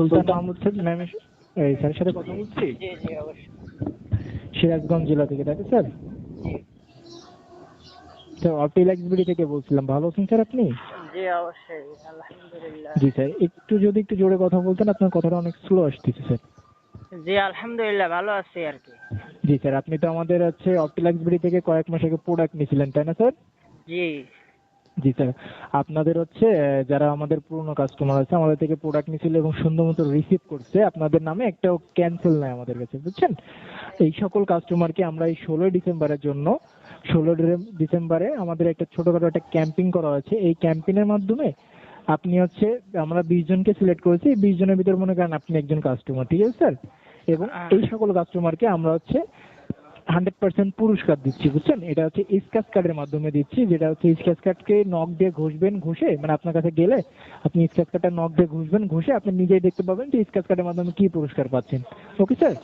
সুলতান Mahmud sir ma'am এই স্যারের সাথে কথা বলছি? সিরাজগঞ্জ জেলা থেকে তাই স্যার? স্যার অপটিলাক্স বিডি থেকে বলছিলাম। ভালো আছেন স্যার আপনি? জি অবশ্যই আলহামদুলিল্লাহ। জি স্যার একটু যদি একটু জোরে কথা বলতেন আপনার কথাটা অনেক স্লো আসতেছে স্যার। জি আলহামদুলিল্লাহ ভালো আছি আর কি। জি স্যার আপনি তো আমাদের হচ্ছে অপটিলাক্স বিডি থেকে কয়েক মাস আগে প্রোডাক্ট নিয়েছিলেন তাই না স্যার? জি। জি স্যার আপনাদের হচ্ছে যারা আমাদের পুরনো কাস্টমার আছে আমাদের থেকে প্রোডাক্ট নিয়েছিল এবং সুন্দর মতো রিসিভ করছে আপনাদের নামে একটাও ক্যান্সেল নাই আমাদের কাছে বুঝছেন? এই সকল কাস্টমারকে আমরা এই ষোলোই ডিসেম্বরের জন্য ষোলো ডিসেম্বরে আমাদের একটা ছোটখাটো একটা ক্যাম্পিং করা হয়েছে। এই ক্যাম্পিংয়ের মাধ্যমে আপনি হচ্ছে আমরা বিশ জনকে সিলেক্ট করেছি বিশ জনের ভিতর মনে করেন আপনি একজন কাস্টমার ঠিক আছে স্যার এবং এই সকল কাস্টমারকে আমরা হচ্ছে হান্ড্রেড পার্সেন্ট পুরস্কার দিচ্ছি বুঝছেন? এটা হচ্ছে স্ক্যাচ কার্ডের মাধ্যমে দিচ্ছি যেটা হচ্ছে স্ক্যাচ কার্ডকে নখ দিয়ে ঘষবেন ঘষে মানে আপনার কাছে গেলে আপনি স্ক্যাচ কার্ডটা নখ দিয়ে ঘষবেন ঘষে আপনি নিজেই দেখতে পাবেন যে স্ক্যাচ কার্ডের মাধ্যমে কি পুরস্কার পাচ্ছেন। Okay sir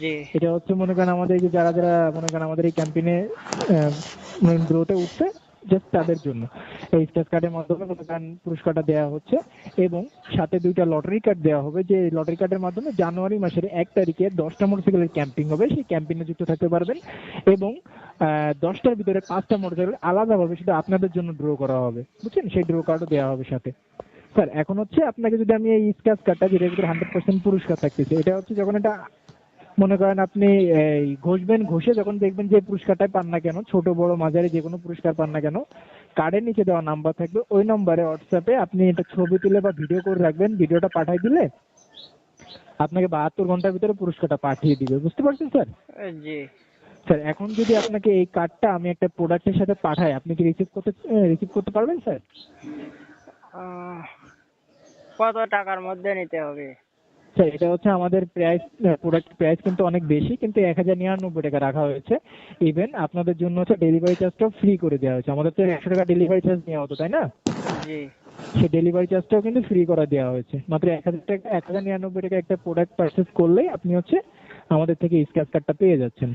ji. এটা হচ্ছে মনে করেন আমাদের যে যারা যারা মনে করেন আমাদের এই ক্যাম্পেইনে গ্রোতে উঠছে জাস্ট তাদের জন্য। স্ক্যাচ কার্ডের মাধ্যমে মনে করেন পুরস্কারটা দেওয়া হচ্ছে এবং সাথে দুইটা লটারি কার্ড দেওয়া হবে। যে লটারি কার্ডের মাধ্যমে জানুয়ারি মাসের এক তারিখে দশটা মোটরসাইকেলের ক্যাম্পিং হবে। সেই ক্যাম্পিংয়ে যুক্ত থাকতে পারবেন এবং দশটার ভিতরে পাঁচটা মোটরসাইকেল আলাদাভাবে সেটা আপনাদের জন্য ড্র করা হবে। বুঝছেন? সেই ড্র কার্ডও দেওয়া হবে সাথে। স্যার এখন হচ্ছে আপনাকে যদি আমি এই স্ক্যাচ কার্ডটা যেটার ভিতরে হান্ড্রেড পার্সেন্ট পুরস্কার থাকতেছে, এটা হচ্ছে যখন এটা মনে করেন আপনি ঘষবেন, ঘষে যখন দেখবেন যে পুরস্কারটাই পান না কেন, ছোট, বড়, মাঝারি যে কোনো পুরস্কার পান না কেন কার্ডের নিচে দেওয়া নাম্বার থাকবে। ওই নম্বরে হোয়াটসঅ্যাপে আপনি এটা ছবি তুলে বা ভিডিও করে রাখবেন ভিডিওটা পাঠাই দিলে আপনাকে বাহাত্তর ঘণ্টার ভিতরে পুরস্কারটা পাঠিয়ে দিবে। বুঝতে পারছেন স্যার? জি। স্যার এখন যদি আপনাকে এই কার্ডটা আমি একটা প্রোডাক্টের সাথে পাঠাই আপনি কি রিসিভ করতে রিসিভ করতে পারবেন স্যার? কত টাকার মধ্যে নিতে হবে? স্যার এটা হচ্ছে আমাদের প্রাইস প্রোডাক্ট প্রাইস কিন্তু অনেক বেশি কিন্তু এক হাজার নিরানব্বই টাকা রাখা হয়েছে। ইভেন আপনাদের জন্য হচ্ছে ডেলিভারি চার্জটাও ফ্রি করে দেওয়া হয়েছে। আমাদের তো একশো টাকা ডেলিভারি চার্জ নেওয়া হতো তাই না? জি। সেই ডেলিভারি চার্জটাও কিন্তু ফ্রি করে দেওয়া হয়েছে। মাত্র এক হাজার টাকা এক হাজার নিরানব্বই টাকা একটা প্রোডাক্ট পারচেস করলেই আপনি হচ্ছে আমাদের থেকে স্ক্র্যাচ কার্ডটা পেয়ে যাচ্ছেন।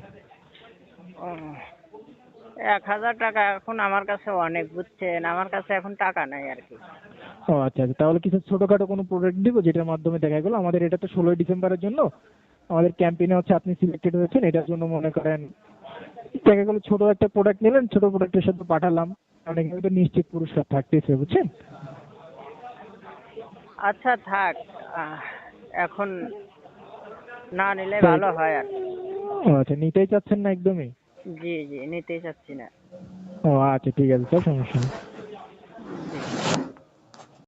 এক হাজার টাকা এখন আমার কাছে অনেক বুঝছেন? আমার কাছে এখন টাকা নাই আর কি। ও আচ্ছা আচ্ছা। তাহলে কিছু ছোটখাটো কোনো প্রোডাক্ট দিব যেটার মাধ্যমে দেখা গেলো? আমাদের এটা তো ষোলোই ডিসেম্বরের জন্য। আমাদের ক্যাম্পেইনে হচ্ছে আপনি সিলেক্টেড হয়েছেন এটার জন্য মনে করেন দেখা গেলো ছোট একটা প্রোডাক্ট নিলেন ছোট প্রোডাক্টের সাথে পাঠালাম। অনেক তো নিশ্চিত পুরস্কার থাকতেছে বুঝছেন? আচ্ছা থাক। এখন না নিলে ভালো হয় আর। ও আচ্ছা নিতেই চাচ্ছেন না একদমই? জি জি নিতেই চাচ্ছি না। ও আচ্ছা ঠিক আছে সমস্যা নেই।